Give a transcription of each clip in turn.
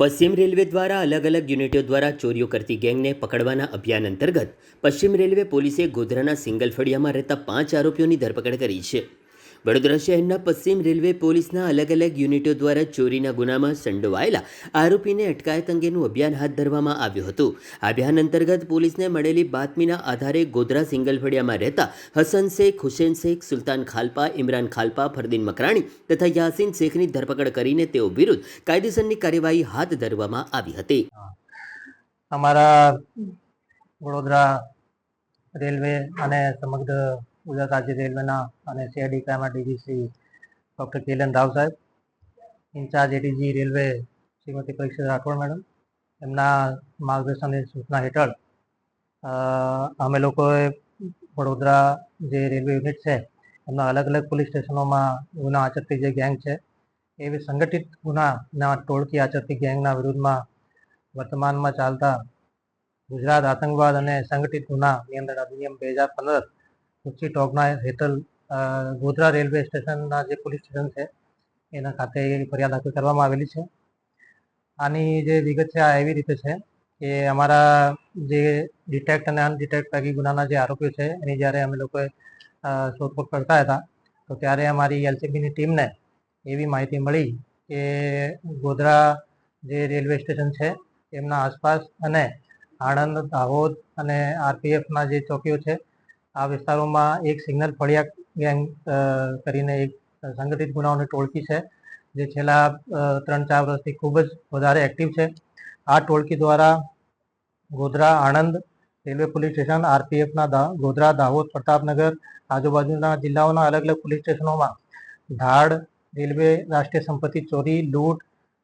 પશ્ચિમ રેલવે દ્વારા અલગ અલગ યુનિટો દ્વારા ચોરીઓ કરતી ગેંગને પકડવાના અભિયાન અંતર્ગત પશ્ચિમ રેલવે પોલીસે ગોધરાના સિંગલ ફળિયામાં રહેતા પાંચ આરોપીઓની ધરપકડ કરી છે. વડોદરા શહેરના પશ્ચિમ રેલવે પોલીસના અલગ અલગ યુનિટો દ્વારા ચોરીના ગુનામાં સંડોવાયેલા આરોપીને અટકાયત અંગેનું અભિયાન હાથ ધરવામાં આવ્યું હતું. અભિયાન અંતર્ગત પોલીસને મળેલી બાતમીના આધારે ગોધરા સિંગલફળિયામાં રહેતા હસન શેખ, હુસેન શેખ, સુલતાન ખાલપા, ઇમરાન ખાલપા, ફરદીન મકરાણી તથા યાસીન શેખની ધરપકડ કરીને તેઓ વિરુદ્ધ કાયદેસરની કાર્યવાહી હાથ ધરવામાં આવી હતી. અમારા વડોદરા રેલવે અને સમગ્ર ગુજરાત રાજ્ય રેલવેના અને સીઆઈડી ક્રાઇમના ડીજીસી ડૉક્ટર કેલન રાવ સાહેબ. ઇન્ચાર્જ એડીજી રેલવે શ્રીમતી પરીક્ષા રાઠોડ મેડમ, એમના માર્ગદર્શન સૂચના હેઠળ અમે લોકોએ વડોદરા જે રેલવે યુનિટ છે, એમના અલગ અલગ પોલીસ સ્ટેશનોમાં ગુના આચરતી જે ગેંગ છે, એવી સંગઠિત ગુનાના ટોળકી આચરતી ગેંગના વિરુદ્ધમાં વર્તમાનમાં ચાલતા ગુજરાત આતંકવાદ અને સંગઠિત ગુના નિયંત્રણ અધિનિયમ બે હજાર પંદર ઉચ્ચી ટોકના હેઠળ ગોધરા રેલવે સ્ટેશનના જે પોલીસ સ્ટેશન છે, એના ખાતે ફરિયાદ દાખલ કરવામાં આવેલી છે. આની જે વિગત છે, આ એવી રીતે છે કે અમારા જે ડિટેક્ટ અને અનડિટેક્ટ પૈકી ગુનાના જે આરોપીઓ છે, એની જ્યારે અમે લોકોએ શોધખોળ કરતા હતા, તો ત્યારે અમારી એલસીબીની ટીમને એવી માહિતી મળી કે ગોધરા જે રેલવે સ્ટેશન છે, એમના આસપાસ અને આણંદ, દાહોદ અને આરપીએફના જે ચોકીઓ છે આ વિસ્તારોમાં એક સિગ્નલ ફળિયા ગેંગ કરીને એક સંગઠિત ગુનાઓની ટોળકી છે, જે છેલ્લા ત્રણ ચાર વર્ષથી ખૂબ જ વધારે એક્ટિવ છે. આ ટોળકી દ્વારા Godhra Anand railway police station આરપીએફના Godhra, Dahod, Pratapnagar, આજુબાજુના જિલ્લાઓના અલગ અલગ પોલીસ સ્ટેશનોમાં ધાડ રેલવે, રાષ્ટ્રીય સંપત્તિ ચોરી, લૂંટ,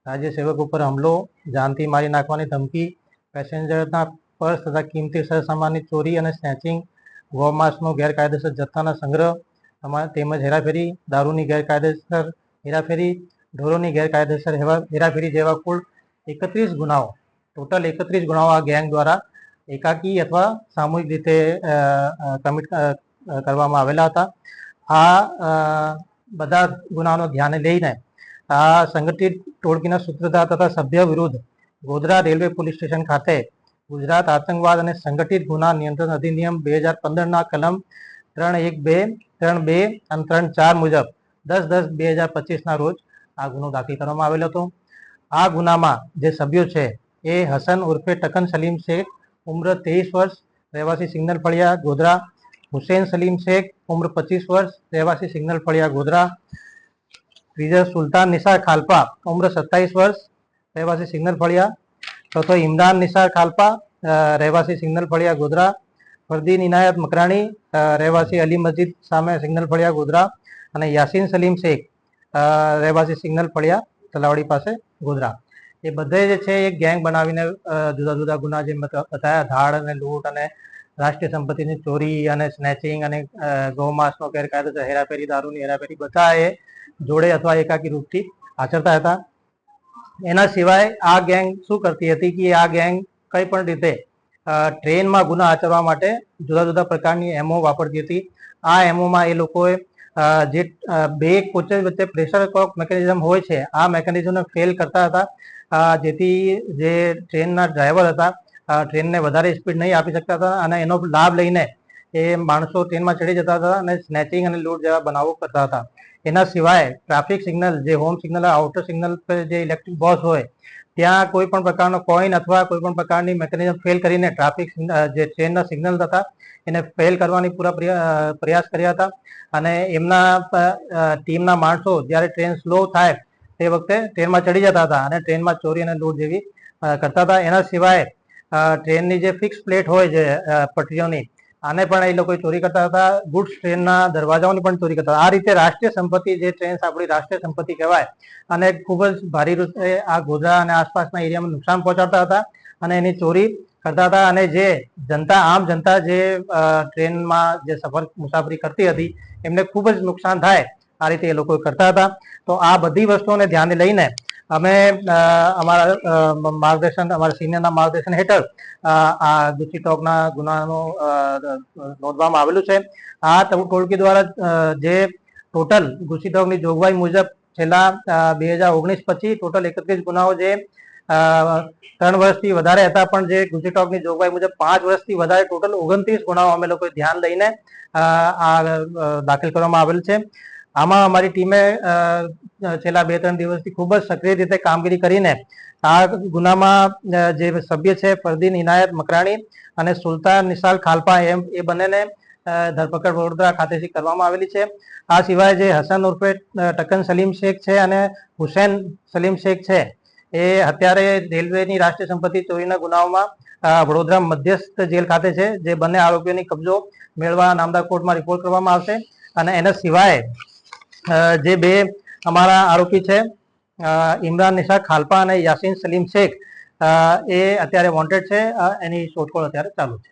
રાજ્ય સેવક ઉપર હુમલો, જાનથી મારી નાખવાની ધમકી, પેસેન્જરના પર્સ તથા કિંમતી સરસામાનની ચોરી અને સ્નેચિંગ ગૌમાંસનો ગેરકાયદેસર જથ્થાના સંગ્રહ તમા- તેમજ હેરાફેરી, દારૂની ગેરકાયદેસર હેરાફેરી, ઢોરોની ગેરકાયદેસર હેરાફેરી જેવા કુલ એકત્રીસ ગુનાઓ. ટોટલ એકત્રીસ ગુનાઓ આ ગેંગ દ્વારા એકાકી અથવા સામૂહિક રીતે કમિટ કરવામાં આવેલા હતા. આ બધા ગુનાઓનો ધ્યાને લઈને આ સંગઠિત ટોળકીના સૂત્રધાર તથા સભ્ય વિરુદ્ધ ગોધરા રેલવે પોલીસ સ્ટેશન ખાતે ગુજરાત આતંકવાદ અને સંગઠિત ગુના નિયંત્રણ અધિનિયમ બે હજાર પંદરના કલમ ત્રણ એક બે, ત્રણ બે અને ત્રણ ચાર મુજબ દસ દસ બે હજાર પચીસના રોજ આ ગુનો દાખલ કરવામાં આવેલો હતો. આ ગુનામાં જે સભ્યો છે એ હસન ઉર્ફે ટકન સલીમ શેખ, ઉમ્ર ત્રેવીસ વર્ષ, રહેવાસી સિગ્નલ ફળિયા ગોધરા, હુસેન સલીમ શેખ, ઉમ્ર પચીસ વર્ષ, રહેવાસી સિગ્નલ ફળિયા ગોધરા, ત્રીજા સુલતાન નિશા ખાલપા, ઉમ્ર સત્તાવીસ વર્ષ, રહેવાસી સિગ્નલ ફળિયા ચોથો ઇમરાન નિસાર ખાલપા રહેવાસી સિગ્નલ ફળિયા ગોધરા ફરદીન ઇનાયત મકરાણી રહેવાસી અલી મસ્જિદ સામે સિગ્નલ ફળિયા ગોધરા અને યાસીન સલીમ શેખ રહેવાસી સિગ્નલ ફળિયા તલાવડી પાસે ગોધરા. એ બધે જે છે એક ગેંગ બનાવીને જુદા જુદા ગુના જે બતાવ્યા ધાડ અને લૂંટ અને રાષ્ટ્રીય સંપત્તિની ચોરી અને સ્નેચિંગ અને ગૌમાંસનો ગેરકાયદેસર હેરાફેરી દારૂની હેરાફેરી, બધા એ જોડે અથવા એકાકી રૂપથી આચરતા હતા. એના સિવાય આ ગેંગ શું કરતી હતી કે આ ગેંગ કઈ પણ રીતે ટ્રેનમાં ગુના આચરવા માટે જુદા જુદા પ્રકારની એમઓ વાપરતી હતી. આ એમઓમાં એ લોકોએ જે બે કોચેસ વચ્ચે પ્રેશર કોક મેકેનિઝમ હોય છે, આ મેકેનિઝમને ફેલ કરતા હતા. જેથી જે ટ્રેનના ડ્રાઈવર હતા ટ્રેનને વધારે સ્પીડ નહીં આપી શકતા હતા અને એનો લાભ લઈને એ માણસો ટ્રેનમાં ચડી જતા હતા અને સ્નેચિંગ અને લૂંટ જેવા બનાવો કરતા હતા. એના સિવાય ટ્રાફિક સિગ્નલ જે હોમ સિગ્નલ આઉટર સિગ્નલ પર જે ઇલેક્ટ્રિક બસ હોય, ત્યાં કોઈ પણ પ્રકારનો કોઈન અથવા કોઈ પણ પ્રકારની મેકેનિઝમ ફેલ કરીને ટ્રાફિક જે ટ્રેનના સિગ્નલ હતા, એને ફેલ કરવાની પૂરા પ્રયા- પ્રયાસ કર્યા હતા. અને એમના ટીમના માણસો જ્યારે ટ્રેન સ્લો થાય તે વખતે ટ્રેનમાં ચડી જતા હતા અને ટ્રેનમાં ચોરી અને લૂંટ જેવી કરતા હતા. એના સિવાય ટ્રેનની જે ફિક્સ પ્લેટ હોય છે પટરીઓની આને પણ એ લોકો ચોરી કરતા હતા. ગુડ્સ ટ્રેનના દરવાજાઓની પણ ચોરી કરતા આ રીતે રાષ્ટ્રીય સંપત્તિ જે ટ્રેન આપણી રાષ્ટ્રીય સંપત્તિ કહેવાય. અને ખૂબ જ ભારી રીતે આ ગોધરા અને આસપાસના એરિયામાં નુકસાન પહોંચાડતા હતા અને એની ચોરી કરતા હતા. અને જે જનતા, આમ જનતા જે ટ્રેનમાં જે સફર, મુસાફરી કરતી હતી, એમને ખૂબ જ નુકસાન થાય આ રીતે એ લોકો કરતા હતા. તો આ બધી વસ્તુઓને ધ્યાને લઈને અમે અમારા માર્ગદર્શન, અમારા સિનિયરના માર્ગદર્શન હેઠળ આ દુચી ટોકના ગુનાનો નોંધવામાં આવેલું છે. આ ટોળકી દ્વારા જે ટોટલ ગુચી ટોકની જોગવાઈ મુજબ છેલ્લા બે હજાર ઓગણીસ પછી ટોટલ એકત્રીસ ગુનાઓ જે ત્રણ વર્ષથી વધારે હતા, પણ જે ગુજરી ટોકની જોગવાઈ મુજબ પાંચ વર્ષથી વધારે ટોટલ ઓગણત્રીસ ગુનાઓ અમે લોકોએ ધ્યાન લઈને આ દાખલ કરવામાં આવેલ છે. આમાં અમારી ટીમે છેલ્લા બે ત્રણ દિવસથી ખૂબ જ સક્રિય રીતે કામગીરી કરીને આ ગુનામાં જે સભ્ય છે, ફરદીન ઇનાયત મકરાણી અને સુલતાન નિશાલ ખાલપા એમ, એ બંનેને ધરપકડ વડોદરા ખાતેથી કરવામાં આવેલી છે. આ સિવાય જે હસન ઉર્ફે ટકન સલીમ શેખ છે અને હુસેન સલીમ શેખ છે, એ અત્યારે રેલવેની રાષ્ટ્રીય સંપત્તિ ચોરીના ગુનાઓમાં વડોદરા મધ્યસ્થ જેલ ખાતે છે, જે બંને આરોપીઓની કબજો મેળવા નામદાર કોર્ટમાં રિપોર્ટ કરવામાં આવશે. અને એના સિવાય જે બે અમારા આરોપી છે ઇમરાન નિશા ખાલપા અને યાસીન સલીમ શેખ એ અત્યારે વોન્ટેડ છે એની શોધખોળ અત્યારે ચાલુ છે.